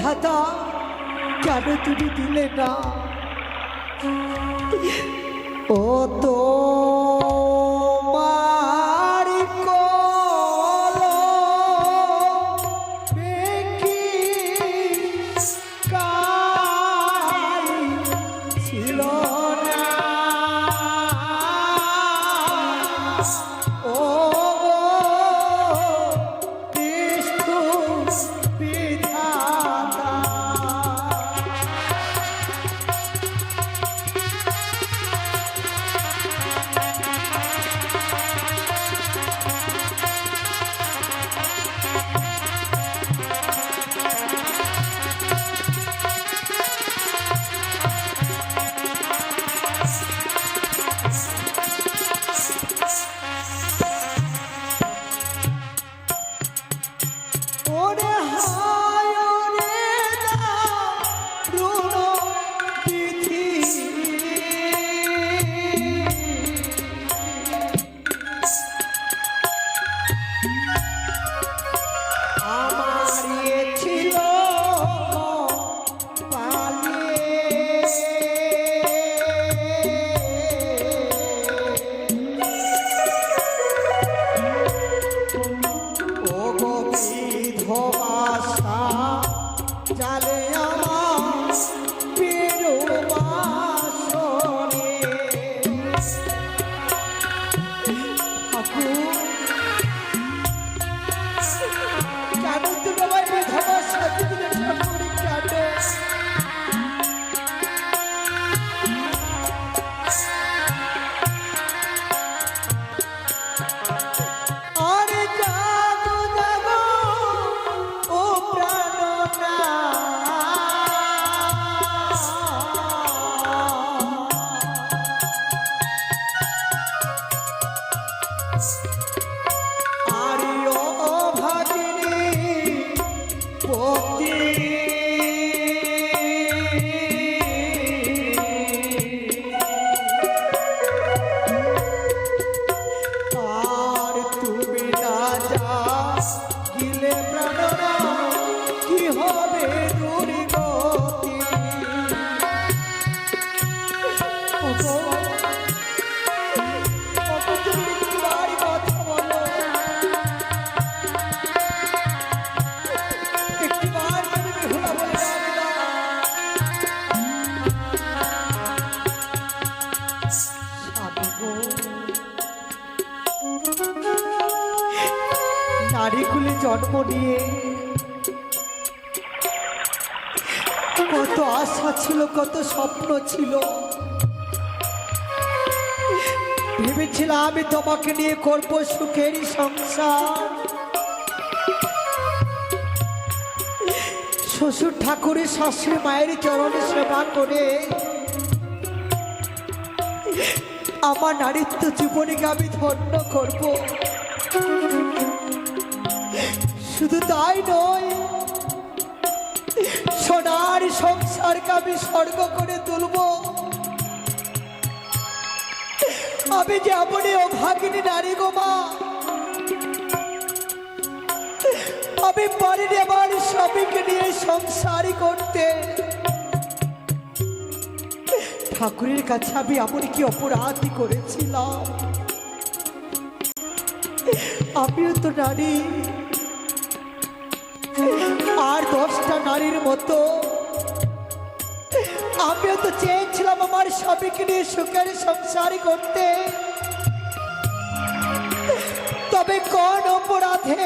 বিধাতা কেন তুমি দিলে না? ও তো নারীকুলে জন্ম নিয়ে কত আশা ছিল, কত স্বপ্ন ছিল। ভেবেছিলাম আমি তোমাকে নিয়ে করব সুখেরই সংসার। শ্বশুর ঠাকুরের শাশুড়ি মায়ের চরণে সেবা করে। আমার নারীত্ব জীবনীকে আমি ধন্য করব। শুধু তাই নয়, সোনার সংসারকে আমি স্বর্গ করে তুলব। আমি যেমনই অভাগিনী নারী গো মা, আমি পারিনি আমার স্বামীকে নিয়ে সংসারই করতে। ঠাকুরের কাছে আমি এমন কি অপরাধী করেছিলাম? আমিও তো নারী। আর দশটা নারীর মতো। আমিও তো চেয়েছিলাম আমার স্বামীকে নিয়ে সুখের সংসারই করতে। তবে কোন অপরাধে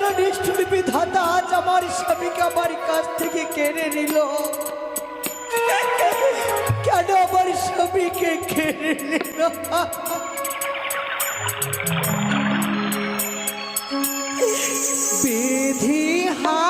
কেন নিষ্ঠুর বিধাতা আজ আমার স্বামীকে আমার কাছ থেকে কেড়ে নিল। কেন আমার স্বামীকে কেড়ে নিল? বিধি হা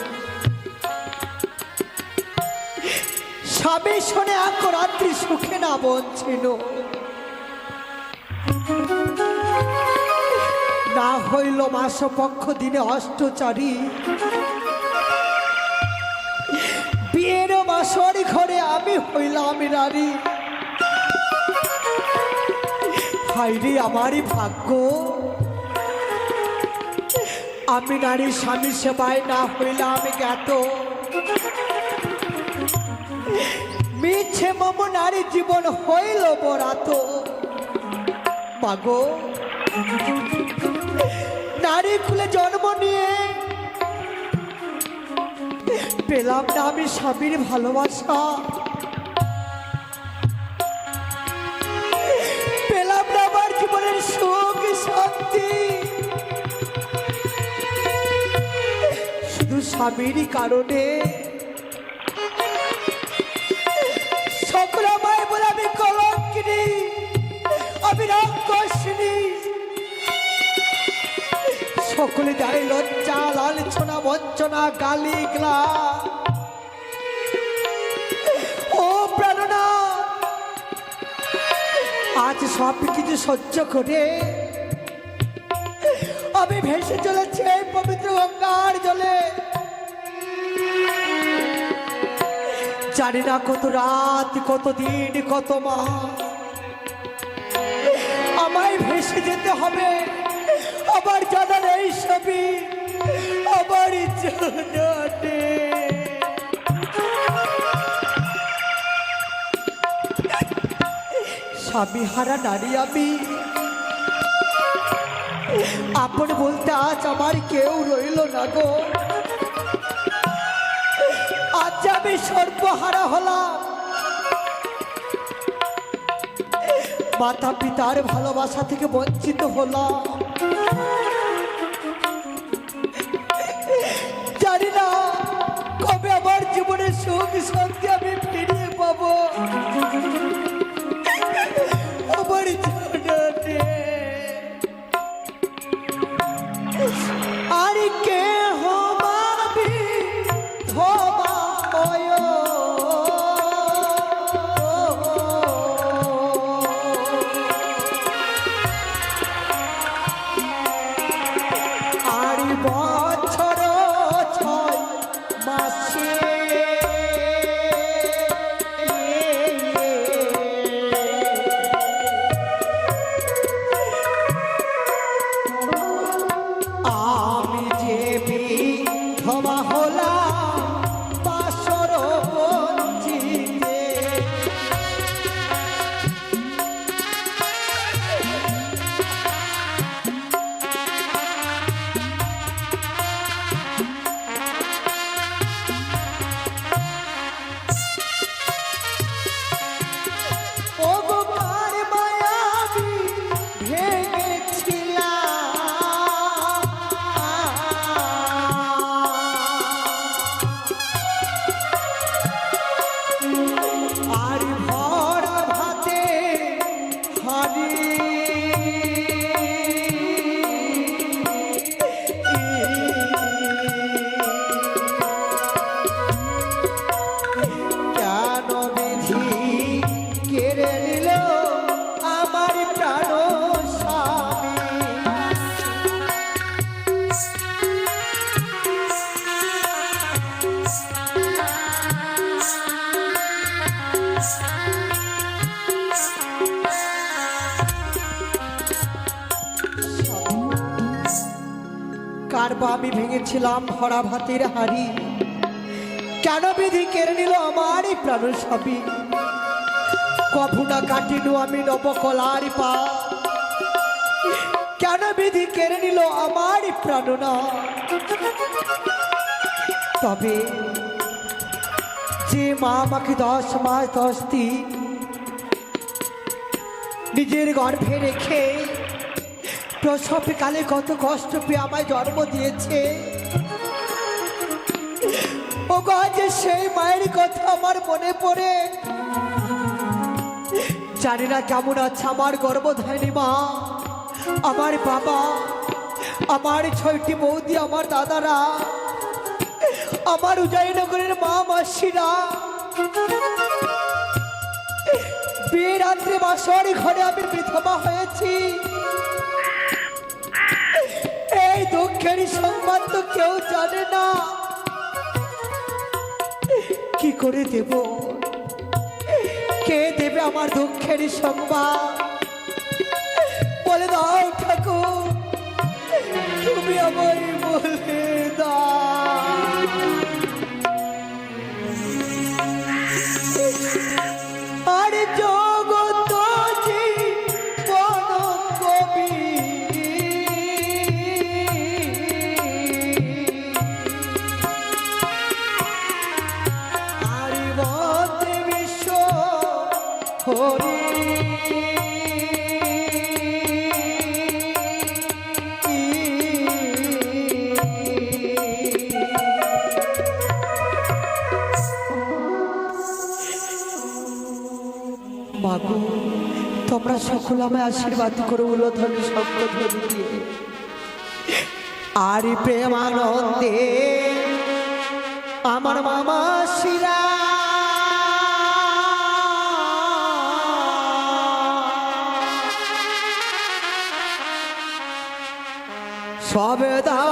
স্বামী শোনে এক রাত্রি সুখে না বঞ্চিল না হইল মাস পক্ষ দিনে অষ্টচারী। বিয়ের মাসর ঘরে আমি হইলাম নারী। হাইরে আমারই ভাগ্য। আমি নারী স্বামী সেবায় না হইলে আমি জ্ঞাত। মিছে মম নারী জীবন হইল বরাত। মাগো, নারী খুলে জন্ম নিয়ে পেলাম না আমি স্বামীর ভালোবাসা। পেলাম না আমার জীবনের সুখ শান্তি। শুধু স্বামীরই কারণে সকলে দেয় লজ্জা লালছনা বঞ্চনা, গালি, গ্লা। ও প্রেরণা আজ সব কিছু সহ্য করে আমি ভেসে চলেছি পবিত্র গঙ্গার জলে। জানি না কত রাত, কত দিন, কত মাস। আমায় ভেসে যেতে হবে। জানার এই ছবি আমার জানাতে। স্বামী হারা নারী আমি। আপন বলতে আজ আমার কেউ রইল না গো। আজ আমি সর্বহারা হলাম। মাতা পিতার ভালোবাসা থেকে বঞ্চিত হলাম। জানি না কবে আমার জীবনের সুখ শান্তি আমি ফিরিয়ে পাবো। কার বা আমি ভেঙেছিলাম? ভরা ভাতের হাড়ি। কেন বিধি কেড়ে নিল আমার এই প্রাণ স্বামী কভু না কাটিনু আমি নবকলার পা। কেন বিধি কেড়ে নিল আমার প্রাণনা তবে যে মা আমাকে দশ মাস দশ দিন নিজের গর্ভে রেখে প্রসবকালে কত কষ্ট পেয়ে আমায় জন্ম দিয়েছে। ও যে সেই মায়ের কথা আমার মনে পড়ে। জানি না কেমন আছে আমার গর্ভধারিণী মা, আমার বাবা, আমার ছয়টি বৌদি, আমার দাদারা, আমার উদয়নগরের মা মাসিরা। বিয়ে রাত্রে বাসর ঘরে আমি বিধবা হয়েছি দুঃখের সম্মান তো কেউ জানে না। কি করে দেব? কে দেবে আমার দুঃখের সম্মান? বলে দাও ঠাকুর, তুমি আমায় বলে মাগো তোমরা সকল আমায় আশীর্বাদ করো উলোধন শঙ্কর আর প্রেমানন্দে আমার মামা শিরা। সবেদা